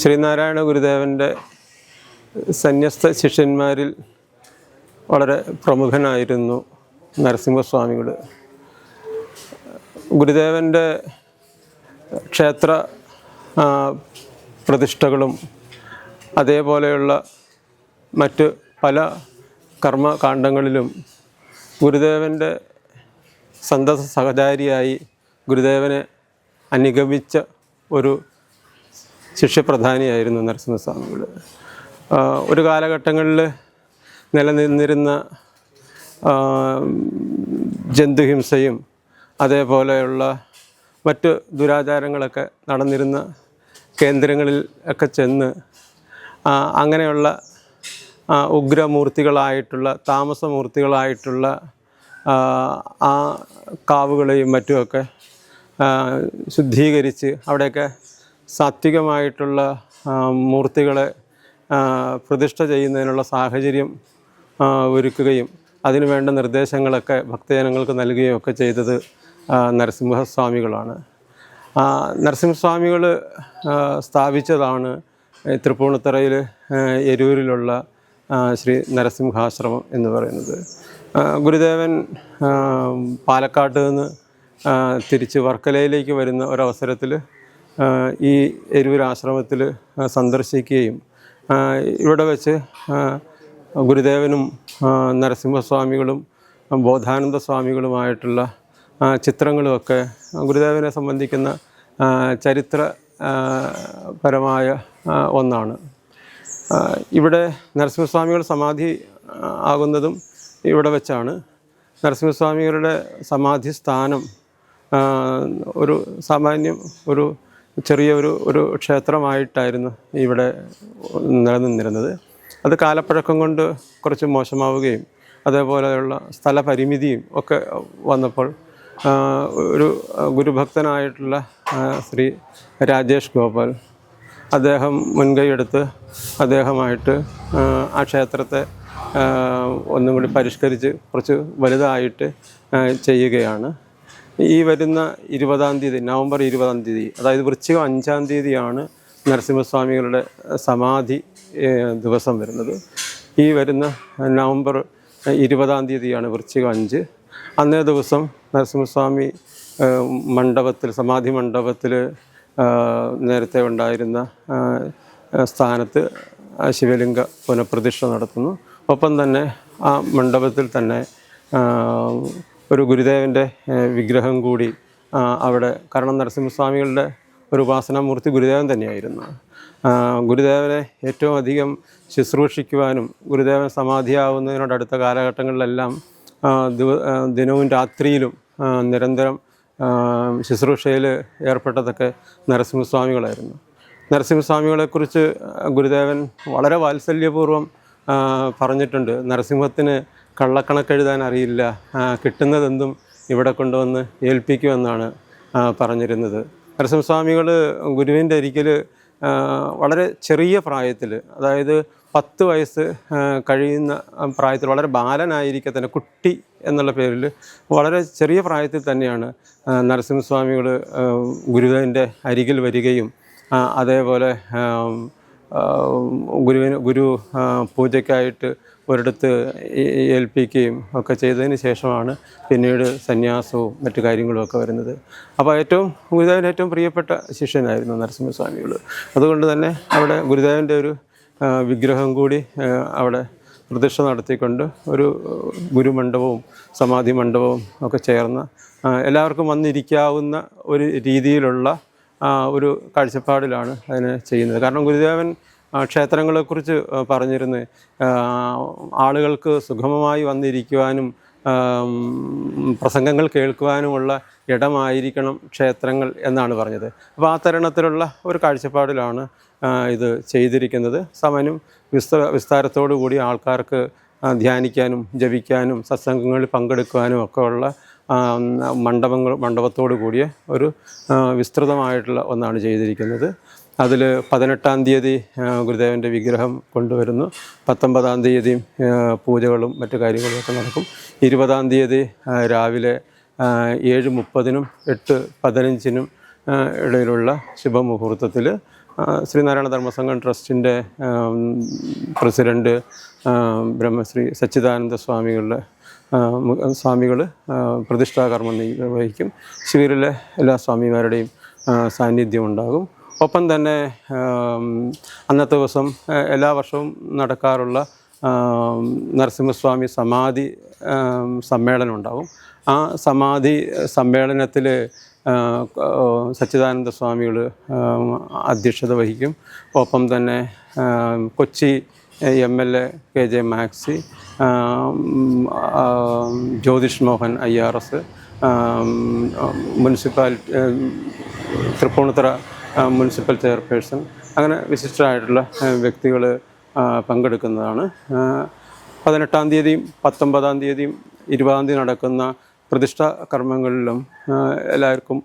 ശ്രീനാരായണ ഗുരുദേവന്റെ സന്യസ്ത ശിഷ്യന്മാരിൽ വളരെ പ്രമുഖനായിരുന്നു നരസിംഹസ്വാമികൾ ഗുരുദേവന്റെ ക്ഷേത്ര പ്രതിഷ്ഠകളും അതേപോലെയുള്ള മറ്റ് പല കർമ്മകാണ്ഡങ്ങളിലും ഗുരുദേവന്റെ സന്തത സഹചാരിയായി ഗുരുദേവനെ അനുഗമിച്ച ഒരു ശിഷ്യപ്രധാനിയായിരുന്നു നരസിംഹസ്വാമികൾ ഒരു കാലഘട്ടങ്ങളിൽ നിലനിന്നിരുന്ന ജന്തുഹിംസയും അതേപോലെയുള്ള മറ്റ് ദുരാചാരങ്ങളൊക്കെ നടന്നിരുന്ന കേന്ദ്രങ്ങളിൽ ഒക്കെ ചെന്ന് അങ്ങനെയുള്ള ഉഗ്രമൂർത്തികളായിട്ടുള്ള താമസമൂർത്തികളായിട്ടുള്ള ആ, കാവുകളെയും മറ്റുമൊക്കെ ശുദ്ധീകരിച്ച് അവിടെയൊക്കെ സാത്വികമായിട്ടുള്ള മൂർത്തികളെ പ്രതിഷ്ഠ ചെയ്യുന്നതിനുള്ള സാഹചര്യം ഒരുക്കുകയും അതിനുവേണ്ട നിർദ്ദേശങ്ങളൊക്കെ ഭക്തജനങ്ങൾക്ക് നൽകുകയും ഒക്കെ ചെയ്തത് നരസിംഹസ്വാമികളാണ്. നരസിംഹസ്വാമികൾ സ്ഥാപിച്ചതാണ് തൃപ്പൂണിത്തറയിൽ എരൂരിലുള്ള ശ്രീ നരസിംഹാശ്രമം എന്ന് പറയുന്നത്. ഗുരുദേവൻ പാലക്കാട്ട് നിന്ന് തിരിച്ച് വർക്കലയിലേക്ക് വരുന്ന ഒരവസരത്തിൽ ഈ എരൂർ ആശ്രമത്തിൽ സന്ദർശിക്കുകയും ഇവിടെ വെച്ച് ഗുരുദേവനും നരസിംഹസ്വാമികളും ബോധാനന്ദ സ്വാമികളുമായിട്ടുള്ള ചിത്രങ്ങളുമൊക്കെ ഗുരുദേവനെ സംബന്ധിക്കുന്ന ചരിത്രപരമായ ചരിത്ര പരമായ ഒന്നാണ്. ഇവിടെ നരസിംഹസ്വാമികൾ സമാധി ആകുന്നതും ഇവിടെ വെച്ചാണ്. നരസിംഹസ്വാമികളുടെ സമാധി സ്ഥാനം ഒരു സാമാന്യം ഒരു ചെറിയ ഒരു ക്ഷേത്രമായിട്ടായിരുന്നു ഇവിടെ നിലനിന്നിരുന്നത്. അത് കാലപ്പഴക്കം കൊണ്ട് കുറച്ച് മോശമാവുകയും അതേപോലെയുള്ള സ്ഥലപരിമിതിയും ഒക്കെ വന്നപ്പോൾ ഒരു ഗുരുഭക്തനായിട്ടുള്ള ശ്രീ രാജേഷ് ഗോപാൽ അദ്ദേഹം മുൻകൈയെടുത്ത് അദ്ദേഹമായിട്ട് ആ, ക്ഷേത്രത്തെ ഒന്നും കൂടി പരിഷ്കരിച്ച് കുറച്ച് വലുതായിട്ട് ചെയ്യുകയാണ്. ഈ വരുന്ന ഇരുപതാം തീയതി നവംബർ ഇരുപതാം തീയതി അതായത് വൃശ്ചികം അഞ്ചാം തീയതിയാണ് നരസിംഹസ്വാമികളുടെ സമാധി ദിവസം വരുന്നത്. ഈ വരുന്ന നവംബർ ഇരുപതാം തീയതിയാണ് വൃശ്ചികം അഞ്ച്. അന്നേ ദിവസം നരസിംഹസ്വാമി മണ്ഡപത്തിൽ സമാധി മണ്ഡപത്തിൽ നേരത്തെ ഉണ്ടായിരുന്ന സ്ഥാനത്ത് ശിവലിംഗ പുനഃപ്രതിഷ്ഠ നടത്തുന്നു. ഒപ്പം തന്നെ ആ മണ്ഡപത്തിൽ തന്നെ ഒരു ഗുരുദേവന്റെ വിഗ്രഹം കൂടി അവിടെ കാരണം നരസിംഹസ്വാമികളുടെ ഒരു ഉപാസനാമൂർത്തി ഗുരുദേവൻ തന്നെയായിരുന്നു. ഗുരുദേവനെ ഏറ്റവും അധികം ശുശ്രൂഷിക്കുവാനും ഗുരുദേവൻ സമാധിയാവുന്നതിനോട് അടുത്ത കാലഘട്ടങ്ങളിലെല്ലാം ദിനവും രാത്രിയിലും നിരന്തരം ശുശ്രൂഷയിൽ ഏർപ്പെട്ടതൊക്കെ നരസിംഹസ്വാമികളായിരുന്നു. നരസിംഹസ്വാമികളെക്കുറിച്ച് ഗുരുദേവൻ വളരെ വാത്സല്യപൂർവം പറഞ്ഞിട്ടുണ്ട്. നരസിംഹത്തിന് കള്ളക്കണക്കെഴുതാൻ അറിയില്ല. കിട്ടുന്നതെന്തും ഇവിടെ കൊണ്ടുവന്ന് ഏൽപ്പിക്കുമെന്നാണ് പറഞ്ഞിരുന്നത്. നരസിംഹസ്വാമികൾ ഗുരുവിന്റെ അരിക്കൽ വളരെ ചെറിയ പ്രായത്തിൽ അതായത് പത്ത് വയസ്സ് കഴിയുന്ന പ്രായത്തിൽ വളരെ ബാലനായിരിക്കെ തന്നെ കുട്ടി എന്നുള്ള പേരിൽ വളരെ ചെറിയ പ്രായത്തിൽ തന്നെയാണ് നരസിംഹസ്വാമികൾ ഗുരുവിന്റെ അരികിൽ വരികയും അതേപോലെ ഗുരുവിന് ഗുരു പൂജയ്ക്കായിട്ട് ഒരിടത്ത് ഏൽപ്പിക്കുകയും ഒക്കെ ചെയ്തതിന് ശേഷമാണ് പിന്നീട് സന്യാസവും മറ്റു കാര്യങ്ങളും ഒക്കെ വരുന്നത്. അപ്പോൾ ഏറ്റവും ഗുരുദേവൻ ഏറ്റവും പ്രിയപ്പെട്ട ശിഷ്യനായിരുന്നു നരസിംഹസ്വാമികൾ. അതുകൊണ്ട് തന്നെ അവിടെ ഗുരുദേവന്റെ ഒരു വിഗ്രഹം കൂടി അവിടെ പ്രതിഷ്ഠ നടത്തിക്കൊണ്ട് ഒരു ഗുരുമണ്ഡപവും സമാധി മണ്ഡപവും ഒക്കെ ചേർന്ന എല്ലാവർക്കും വന്നിരിക്കാവുന്ന ഒരു രീതിയിലുള്ള ഒരു കാഴ്ചപ്പാടിലാണ് അതിനെ ചെയ്യുന്നത്. കാരണം ഗുരുദേവൻ ക്ഷേത്രങ്ങളെക്കുറിച്ച് പറഞ്ഞിരുന്നത് ആളുകൾക്ക് സുഗമമായി വന്നിരിക്കുവാനും പ്രസംഗങ്ങൾ കേൾക്കുവാനുമുള്ള ഇടമായിരിക്കണം ക്ഷേത്രങ്ങൾ എന്നാണ് പറഞ്ഞത്. അപ്പോൾ ആ തരണത്തിലുള്ള ഒരു കാഴ്ചപ്പാടിലാണ് ഇത് ചെയ്തിരിക്കുന്നത്. സമനും വിസ്ത വിസ്താരത്തോടു കൂടി ആൾക്കാർക്ക് ധ്യാനിക്കാനും ജപിക്കാനും സത്സംഗങ്ങളിൽ പങ്കെടുക്കുവാനും ഒക്കെ ഉള്ള മണ്ഡപങ്ങൾ മണ്ഡപത്തോടു കൂടിയ ഒരു വിസ്തൃതമായിട്ടുള്ള ഒന്നാണ് ചെയ്തിരിക്കുന്നത്. അതിൽ പതിനെട്ടാം തീയതി ഗുരുദേവന്റെ വിഗ്രഹം കൊണ്ടുവരുന്നു. പത്തൊമ്പതാം തീയതി പൂജകളും മറ്റു കാര്യങ്ങളുമൊക്കെ നടക്കും. ഇരുപതാം തീയതി രാവിലെ ഏഴ് മുപ്പതിനും എട്ട് പതിനഞ്ചിനും ഇടയിലുള്ള ശുഭമുഹൂർത്തത്തിൽ ശ്രീനാരായണ ധർമ്മസംഘം ട്രസ്റ്റിന്റെ പ്രസിഡന്റ് ബ്രഹ്മശ്രീ സച്ചിദാനന്ദ സ്വാമികളുടെ സ്വാമികൾ പ്രതിഷ്ഠാകർമ്മം നിർവഹിക്കും. ശിവരിലെ എല്ലാ സ്വാമിമാരുടെയും സാന്നിധ്യം ഉണ്ടാകും. ഒപ്പം തന്നെ അന്നത്തെ ദിവസം എല്ലാ വർഷവും നടക്കാറുള്ള നരസിംഹസ്വാമി സമാധി സമ്മേളനം ഉണ്ടാകും. ആ സമാധി സമ്മേളനത്തിൽ സച്ചിദാനന്ദ സ്വാമികൾ അധ്യക്ഷത വഹിക്കും. ഒപ്പം തന്നെ Kochi M L A K J Maxi Jyothish Mohan I R S municipality Thrippunithura municipal chairperson അങ്ങനെ വിശിഷ്ടരായിട്ടുള്ള വ്യക്തികൾ പങ്കെടുക്കുന്നതാണ്. പതിനെട്ടാം തീയതിയും പത്തൊമ്പതാം തീയതിയും ഇരുപതാം തീയതി നടക്കുന്ന പ്രതിഷ്ഠ കർമ്മങ്ങളിലും എല്ലാവർക്കും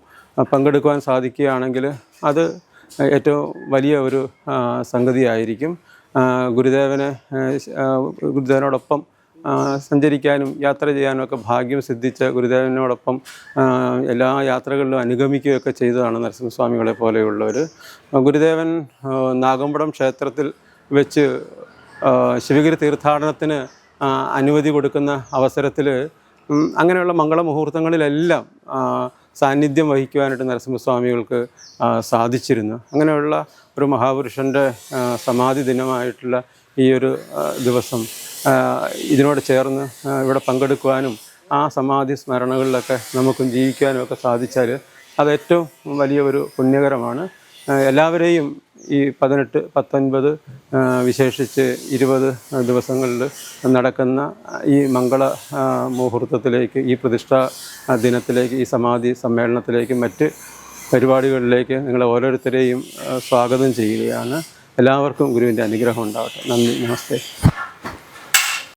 പങ്കെടുക്കുവാൻ സാധിക്കുകയാണെങ്കിൽ അത് ഏറ്റവും വലിയ ഒരു സംഗതിയായിരിക്കും. ഗുരുദേവനെ ഗുരുദേവനോടൊപ്പം സഞ്ചരിക്കാനും യാത്ര ചെയ്യാനും ഒക്കെ ഭാഗ്യം സിദ്ധിച്ച ഗുരുദേവനോടൊപ്പം എല്ലാ യാത്രകളിലും അനുഗമിക്കുകയൊക്കെ ചെയ്തതാണ് നരസിംഹസ്വാമികളെ പോലെയുള്ളവർ ഗുരുദേവൻ നാഗമ്പടം ക്ഷേത്രത്തിൽ വെച്ച് ശിവഗിരി തീർത്ഥാടനത്തിന് അനുമതി കൊടുക്കുന്ന അവസരത്തിൽ അങ്ങനെയുള്ള മംഗളമുഹൂർത്തങ്ങളിലെല്ലാം സാന്നിധ്യം വഹിക്കുവാനായിട്ട് നരസിംഹസ്വാമികൾക്ക് സാധിച്ചിരുന്നു. അങ്ങനെയുള്ള ഒരു മഹാപുരുഷന്റെ സമാധി ദിനമായിട്ടുള്ള ഈ ഒരു ദിവസം ഇതിനോട് ചേർന്ന് ഇവിടെ പങ്കെടുക്കുവാനും ആ സമാധി സ്മരണകളിലൊക്കെ നമുക്കും ജീവിക്കാനും ഒക്കെ സാധിച്ചാൽ അത് ഏറ്റവും വലിയ ഒരു പുണ്യകരമാണ്. എല്ലാവരെയും ഈ പതിനെട്ട് പത്തൊൻപത് വിശേഷിച്ച് ഇരുപത് ദിവസങ്ങളിൽ നടക്കുന്ന ഈ മംഗള മുഹൂർത്തത്തിലേക്ക് ഈ പ്രതിഷ്ഠാ ദിനത്തിലേക്ക് ഈ സമാധി സമ്മേളനത്തിലേക്ക് മറ്റ് പരിപാടികളിലേക്ക് നിങ്ങളെ ഓരോരുത്തരെയും സ്വാഗതം ചെയ്യുകയാണ്. എല്ലാവർക്കും ഗുരുവിന്റെ അനുഗ്രഹം ഉണ്ടാവട്ടെ. നന്ദി നമസ്തേ.